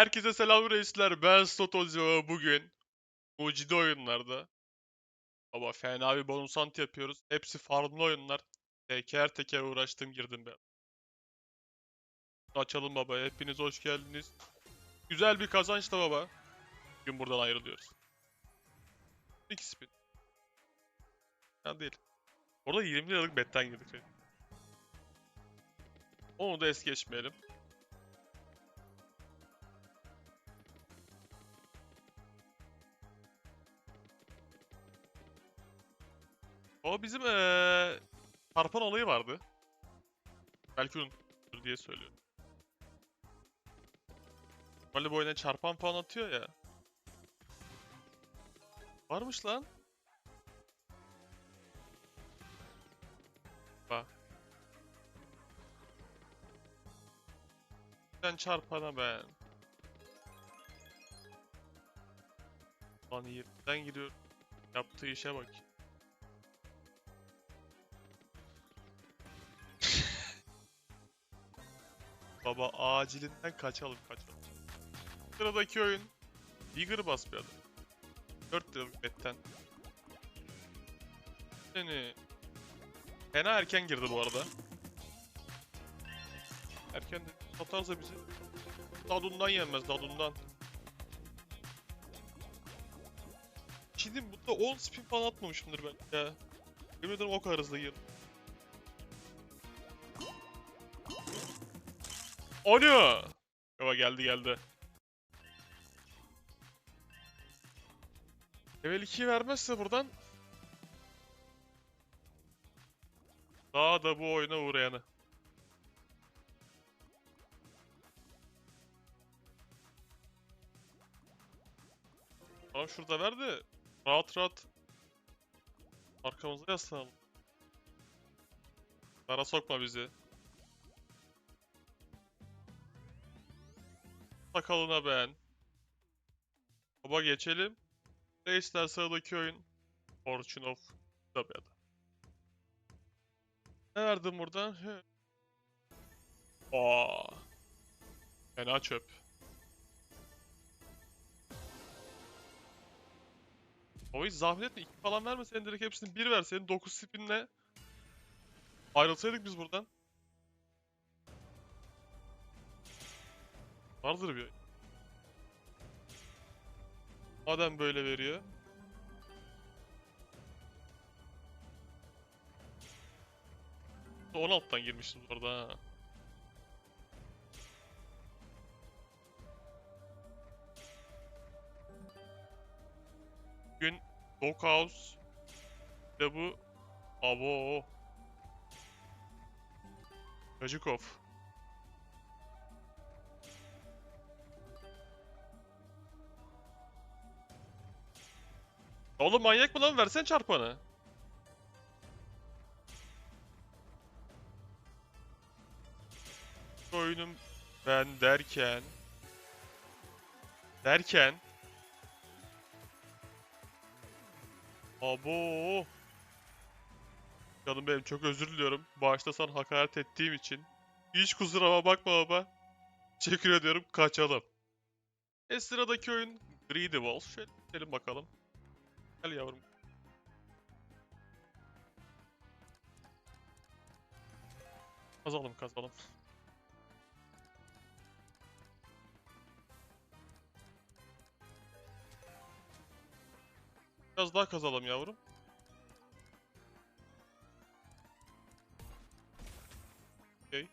Herkese selam reisler. Ben Stotozo bugün mucidi oyunlarda. Baba fena bir bonusant yapıyoruz. Hepsi farmlı oyunlar. Teker teker uğraştım girdim ben. Açalım baba. Hepiniz hoş geldiniz. Güzel bir kazançla baba. Bugün buradan ayrılıyoruz. İki spin. Ya değil. Orada 20 liralık betten girdik. Onu da es geçmeyelim. O bizim eee çarpan olayı vardı. Belki unutur diye söylüyorum. Normalde bu oyuna çarpan falan atıyor ya. Varmış lan. Bak. Sen çarpana ben. Lan yerden giriyor. Yaptığı işe bak. Baba acilinden kaçalım kaçalım. Sıradaki oyun. Bigger bas bir adam. 4 liralık betten. Seni. Fena erken girdi bu arada. Erken de satarsa bizi. Dadundan yenmez dadundan. Şimdi bunda 10 spin falan atmamışımdır ben ya. Yemin ederim o kadar hızlı girdim. Alo. Baba geldi geldi. Level 2'yi vermezse buradan daha da bu oyuna uğrayanı. Tamam şurada ver de rahat rahat arkamıza yaslanalım. Dara sokma bizi. Sakalına ben. Baba geçelim. Reisler sıradaki oyun. Fortune of Zabia'da. Ne verdim buradan? Aa. Fena çöp. O hiç zahmet etme. 2 falan vermeseydin direkt hepsini 1 verseydin 9 spinle ayrılsaydık biz buradan. Vardır bir. Madem böyle veriyor. On alttan girmişiz bu arada ha. Bugün Doghouse ve bu Abo Kajikov. Oğlum manyak mı lan? Versen çarpanı. Oyunum ben derken derken Abo Canım benim çok özür diliyorum. Başta sana hakaret ettiğim için. Hiç kusuruma bakma baba. Teşekkür ediyorum. Kaçalım. E sıradaki oyun Greedy Wolf. Şöyle bakalım. Gel yavrum. Kazalım kazalım. Biraz daha kazalım yavrum. Okey.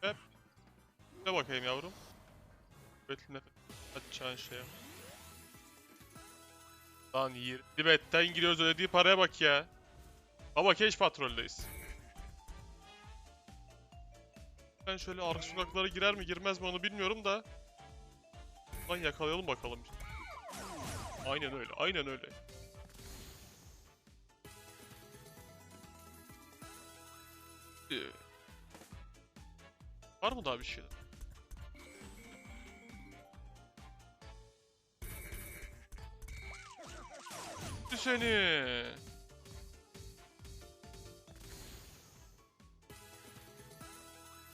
Hep. Ne bakayım yavrum. Nefes açacağın şeye. Lan 20 betten giriyoruz ödediği paraya bak ya. Baba keş patroldeyiz. Ben şöyle arka sokaklara girer mi girmez mi onu bilmiyorum da. Lan yakalayalım bakalım. Aynen öyle, aynen öyle. Ee, Var mı daha bir şeyler? Seni.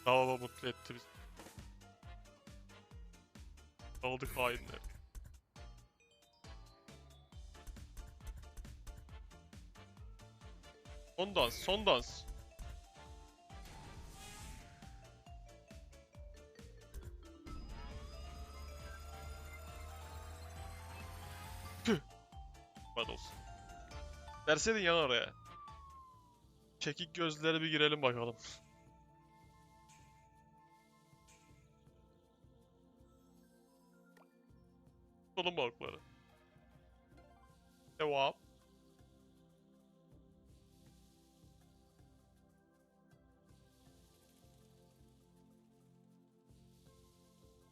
Baba mutlu etti bizi. Aldık hainleri. Son dans, son dans. Bad olsun. Verseydin yan oraya. Çekik gözlere bir girelim bakalım. Solun balıkları. Devam.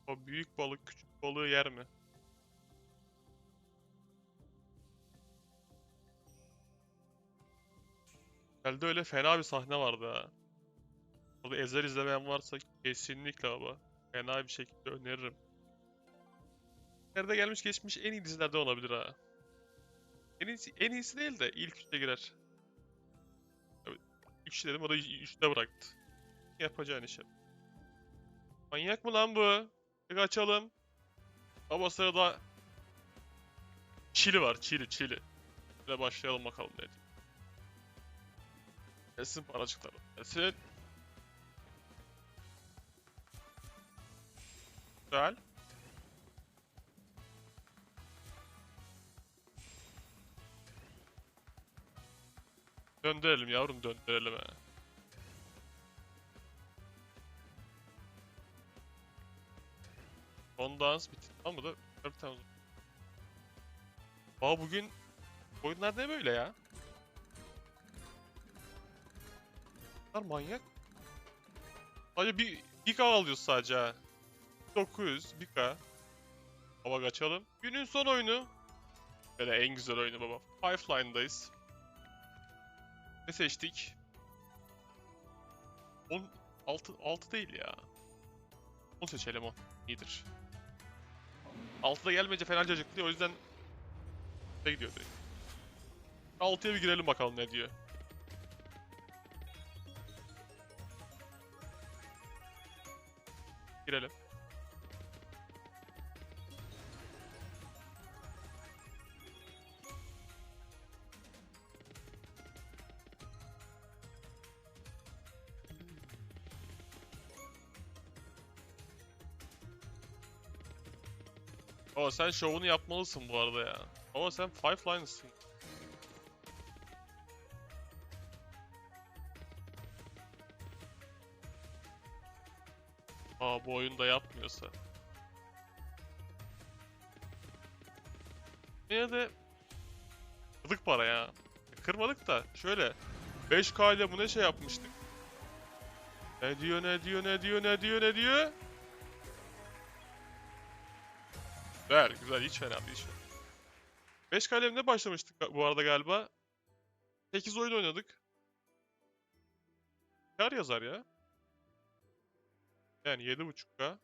O büyük balık küçük balığı yer mi? Elde öyle fena bir sahne vardı ha. Orada Ezel izlemeyen varsa kesinlikle ama fena bir şekilde öneririm. Nerede gelmiş geçmiş en iyi dizilerden olabilir ha. En iyisi, en iyisi değil de ilk üçte girer. Üç dedim o da üç- üçte bıraktı. Yapacağın işe. Manyak mı lan bu? Bir kaçalım. Ama sırada Çili var, Çili, Çili. Şöyle başlayalım bakalım ne diyor. Gelsin paracıklar. Gelsin. Güzel. Döndürelim yavrum döndürelim he. Son dans bitti. Mı da? Bir tane. Aa bugün oyunlar ne böyle ya? Bunlar manyak. Sadece bir, bir K alıyoruz sadece ha. 900, 1K. Baba kaçalım. Günün son oyunu. Böyle en güzel oyunu baba. Five Line'dayız. Ne seçtik? 10, 6, 6 değil ya. 10 seçelim o. İyidir. 6'da gelmeyince fena cacıklıyor o yüzden ne gidiyor direkt. 6'ya bir girelim bakalım ne diyor. Girelim. Ama sen şovunu yapmalısın bu arada ya. Ama sen Five Lines'sın. Aa bu oyunda yapmıyorsa. Yine de kırdık para ya. Kırmadık da şöyle 5K ile bu ne şey yapmıştık. Ne diyor ne diyor ne diyor ne diyor ne diyor? Güzel güzel hiç fena değil hiç fena. 5 kalemle başlamıştık bu arada galiba. 8 oyun oynadık. Kar yazar ya. Yani 7.5K.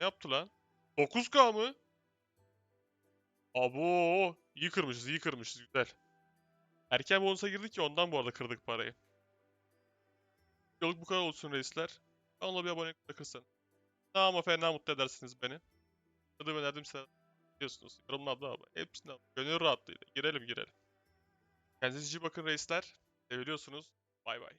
Ne yaptı lan? 9K mı? Abo, iyi kırmışız, iyi kırmışız, güzel. Erken bonusa girdik ya ondan bu arada kırdık parayı. Yoluk bu kadar olsun reisler. Kanala bir abone bırakırsan. Daha ama fena mutlu edersiniz beni. Adım önerdim size biliyorsunuz. Yorumlarda ama hepsine gönül rahatlığıyla girelim girelim. Kendinize iyi bakın reisler. Seviliyorsunuz. Bay bay.